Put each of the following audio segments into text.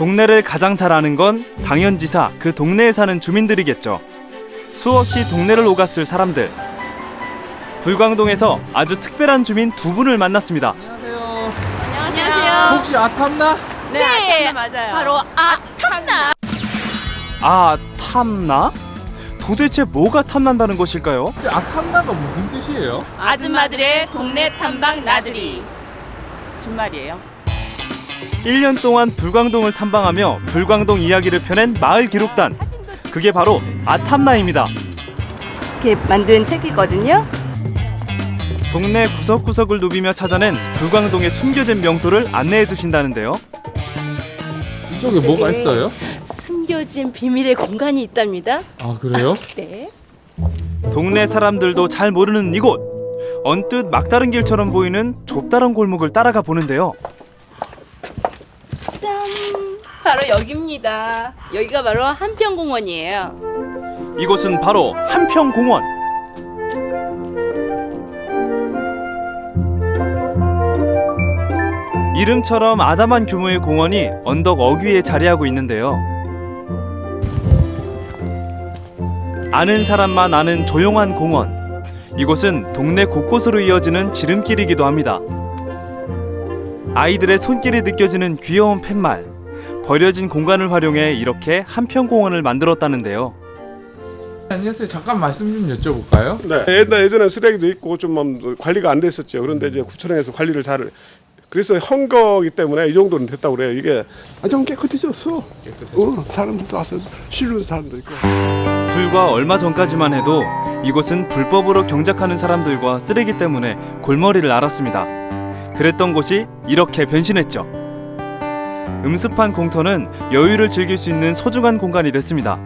동네를 가장 잘 아는 건 당연지사 그 동네에 사는 주민들이겠죠. 수없이 동네를 오갔을 사람들. 불광동에서 아주 특별한 주민 두 분을 만났습니다. 안녕하세요. 안녕하세요. 혹시 아탐나? 네, 맞아요. 바로 아 탐나. 아, 탐나? 도대체 뭐가 탐난다는 것일까요? 아탐나가 무슨 뜻이에요? 아줌마들의 동네 탐방 나들이. 준말이에요. 1년 동안 불광동을 탐방하며 불광동 이야기를 펴낸 마을 기록단. 그게 바로 아탐나입니다. 이렇게 만든 책이거든요. 동네 구석구석을 누비며 찾아낸 불광동의 숨겨진 명소를 안내해 주신다는데요. 이쪽에 뭐가 있어요? 숨겨진 비밀의 공간이 있답니다. 아 그래요? 네. 동네 사람들도 잘 모르는 이곳. 언뜻 막다른 길처럼 보이는 좁다란 골목을 따라가 보는데요. 짠. 바로 여기입니다. 여기가 바로 한평공원이에요. 이곳은 바로 한평공원. 이름처럼 아담한 규모의 공원이 언덕 어귀에 자리하고 있는데요. 아는 사람만 아는 조용한 공원. 이곳은 동네 곳곳으로 이어지는 지름길이기도 합니다. 아이들의 손길이 느껴지는 귀여운 팻말. 버려진 공간을 활용해 이렇게 한평 공원을 만들었다는데요. 안녕하세요. 잠깐 말씀 좀 여쭤볼까요? 네. 옛날 예전에 쓰레기도 있고 좀 음, 관리가 안 됐었죠. 그런데 이제 구청에서 관리를 잘 그래서 헝거기 때문에 이 정도는 됐다고 그래요. 이게 아, 좀 깨끗해졌어. 어, 사람들도 와서 실는 사람도 있고. 불과 얼마 전까지만 해도 이곳은 불법으로 경작하는 사람들과 쓰레기 때문에 골머리를 앓았습니다. 그랬던 곳이 이렇게 변신했죠. 음습한 공터는 여유를 즐길 수 있는 소중한 공간이 됐습니다.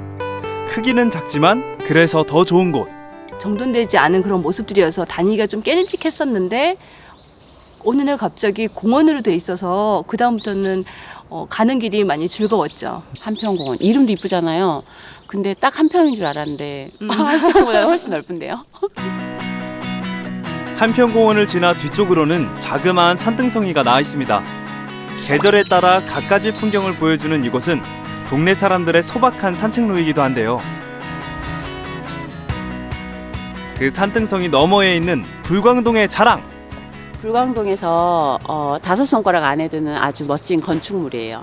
크기는 작지만 그래서 더 좋은 곳. 정돈되지 않은 그런 모습들이어서 다니기가 좀 깨림칙했었는데 어느 날 갑자기 공원으로 돼 있어서 그 다음부터는 어, 가는 길이 많이 즐거웠죠. 한평공원 이름도 이쁘잖아요. 근데 딱 한 평인 줄 알았는데 한평보다 훨씬 넓은데요. 한평공원을 지나 뒤쪽으로는 자그마한 산등성이가 나와 있습니다. 계절에 따라 갖가지 풍경을 보여주는 이곳은 동네 사람들의 소박한 산책로이기도 한데요. 그 산등성이 너머에 있는 불광동의 자랑 불광동에서 어, 다섯 손가락 안에 드는 아주 멋진 건축물이에요.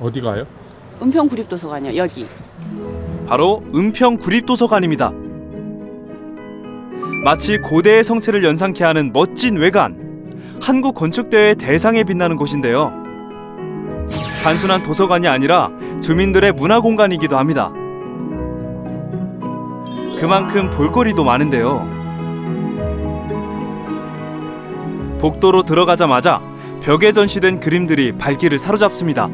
어디 가요? 은평 구립도서관이요. 여기. 바로 은평 구립도서관입니다. 마치 고대의 성체를 연상케 하는 멋진 외관 한국 건축대회 대상에 빛나는 곳인데요. 단순한 도서관이 아니라 주민들의 문화 공간이기도 합니다. 그만큼 볼거리도 많은데요. 복도로 들어가자마자 벽에 전시된 그림들이 발길을 사로잡습니다.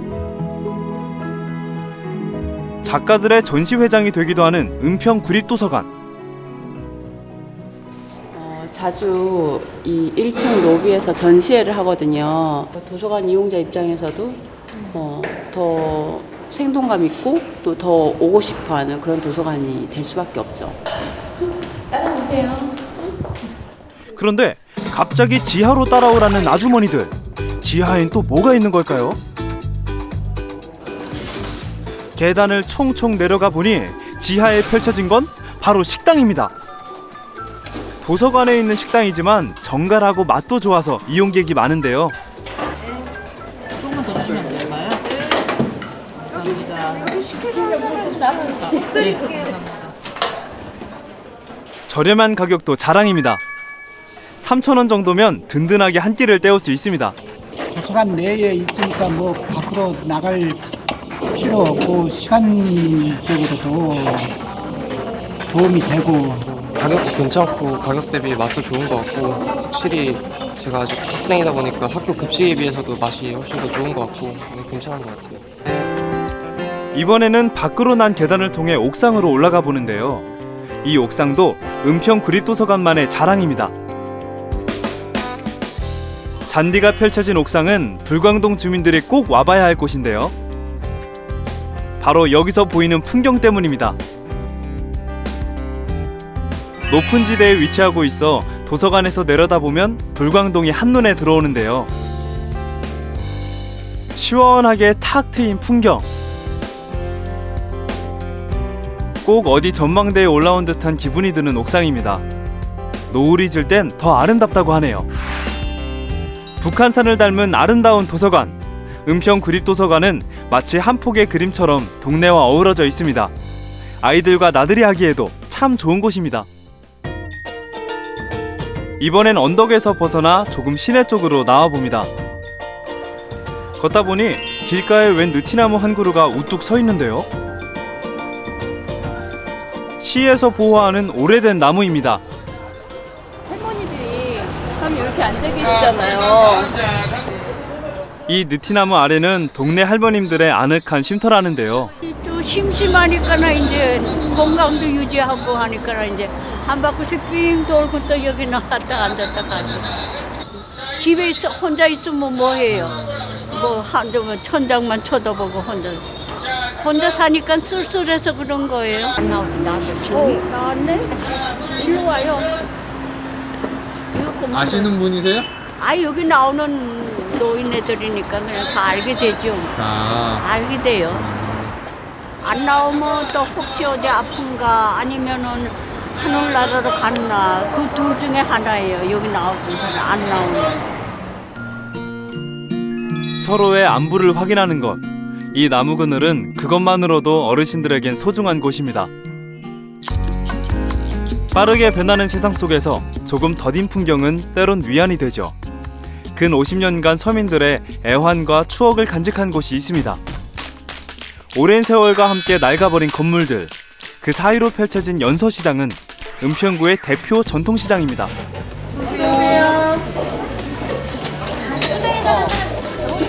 작가들의 전시회장이 되기도 하는 은평 구립도서관. 어, 자주 이 1층 로비에서 전시회를 하거든요. 도서관 이용자 입장에서도 어, 더 생동감 있고 또 더 오고 싶어 하는 그런 도서관이 될 수밖에 없죠. 따라오세요. 그런데 갑자기 지하로 따라오라는 아주머니들. 지하엔 또 뭐가 있는 걸까요? 계단을 총총 내려가 보니 지하에 펼쳐진 건 바로 식당입니다. 도서관에 있는 식당이지만 정갈하고 맛도 좋아서 이용객이 많은데요. 저렴한 가격도 자랑입니다. 3,000원 정도면 든든하게 한 끼를 때울 수 있습니다. 도서관 내에 있으니까 뭐 밖으로 나갈 필요 없고 시간적으로도 도움이 되고 가격도 괜찮고 가격 대비 맛도 좋은 것 같고 확실히 제가 아직 학생이다 보니까 학교 급식에 비해서도 맛이 훨씬 더 좋은 것 같고 네, 괜찮은 것 같아요. 이번에는 밖으로 난 계단을 통해 옥상으로 올라가 보는데요. 이 옥상도 은평 구립도서관만의 자랑입니다. 잔디가 펼쳐진 옥상은 불광동 주민들이 꼭 와봐야 할 곳인데요. 바로 여기서 보이는 풍경 때문입니다. 높은 지대에 위치하고 있어 도서관에서 내려다보면 불광동이 한눈에 들어오는데요. 시원하게 탁 트인 풍경. 꼭 어디 전망대에 올라온 듯한 기분이 드는 옥상입니다. 노을이 질 땐 더 아름답다고 하네요. 북한산을 닮은 아름다운 도서관. 은평 구립도서관은 마치 한 폭의 그림처럼 동네와 어우러져 있습니다. 아이들과 나들이 하기에도 참 좋은 곳입니다. 이번엔 언덕에서 벗어나 조금 시내 쪽으로 나와 봅니다. 걷다 보니 길가에 웬 느티나무 한 그루가 우뚝 서 있는데요. 시에서 보호하는 오래된 나무입니다. 할머니들이 이렇게 앉아 계시잖아요. 이 느티나무 아래는 동네 할머님들의 아늑한 쉼터라는데요. 또 심심하니까는 이제 건강도 유지하고 하니까 이제 한 바퀴씩 삥 돌고 또 여기 나갔다 앉았다 가지. 집에 있어 혼자 있으면 뭐해요? 뭐 한쪽은 천장만 쳐다보고 혼자. 혼자 사니까 쓸쓸해서 그런 거예요. 안 나왔어. 어, 나왔네. 일로 와요. 이거. 아시는 분이세요? 아 여기 나오는 노인네들이니까 그냥 다 알게 되죠. 아, 알게 돼요. 안 나오면 또 혹시 어디 아픈가 아니면은 하늘나라로 갔나 그 둘 중에 하나예요. 여기 나오고서는 안 나오면. 서로의 안부를 확인하는 것. 이 나무 그늘은 그것만으로도 어르신들에겐 소중한 곳입니다. 빠르게 변하는 세상 속에서 조금 더딘 풍경은 때론 위안이 되죠. 근 50년간 서민들의 애환과 추억을 간직한 곳이 있습니다. 오랜 세월과 함께 낡아버린 건물들, 그 사이로 펼쳐진 연서시장은 은평구의 대표 전통시장입니다.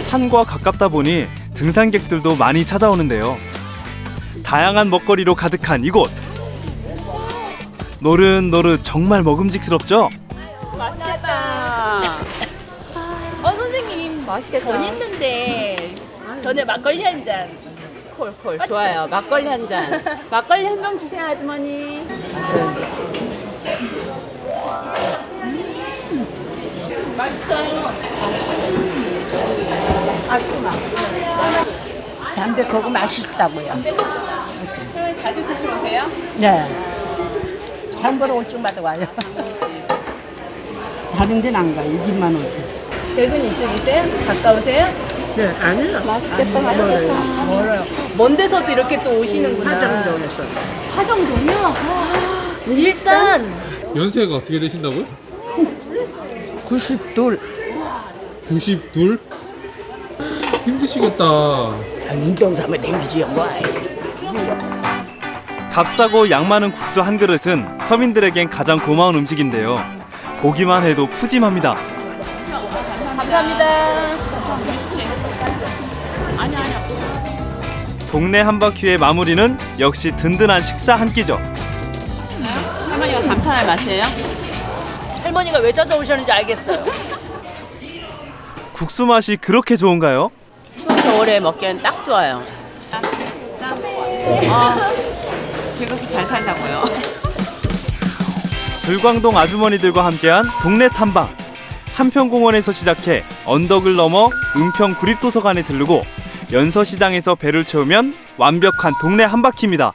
산과 가깝다 보니 등산객들도 많이 찾아오는데요. 다양한 먹거리로 가득한 이곳. 노릇노릇 정말 먹음직스럽죠? 어 선생님 맛있겠다. 전 있는데 전에 막걸리 한 잔. 콜콜 좋아요. 막걸리 한 잔. 막걸리 한 병 주세요 아주머니. 담배 그거 맛있다고요. 자주 드시러 오세요? 네. 장보러 올 때마다 와요. 다른 데는 안 가요. 이 집만 오지. 대근 이쪽이세요? 가까우세요? 네, 아니요. 맛있겠다. 맛있겠다. 멀어요. 먼 데서도 이렇게 또 오시는구나. 화정동에서. 화정동이요? 와, 일산. 연세가 어떻게 되신다고요? 92. 92? 힘드시겠다. 운동삼아 댕기지 뭐. 값싸고 양 많은 국수 한 그릇은 서민들에겐 가장 고마운 음식인데요. 보기만 해도 푸짐합니다. 감사합니다. 동네 한 바퀴의 마무리는 역시 든든한 식사 한 끼죠. 할머니가 감탄할 맛이에요? 할머니가 왜 찾아오셨는지 알겠어요. 국수 맛이 그렇게 좋은가요? 겨울에 먹기엔 딱 좋아요. 아, 즐겁게 잘 살자고요. 불광동 아주머니들과 함께한 동네 탐방. 한평공원에서 시작해 언덕을 넘어 은평 구립도서관에 들르고 연서시장에서 배를 채우면 완벽한 동네 한 바퀴입니다.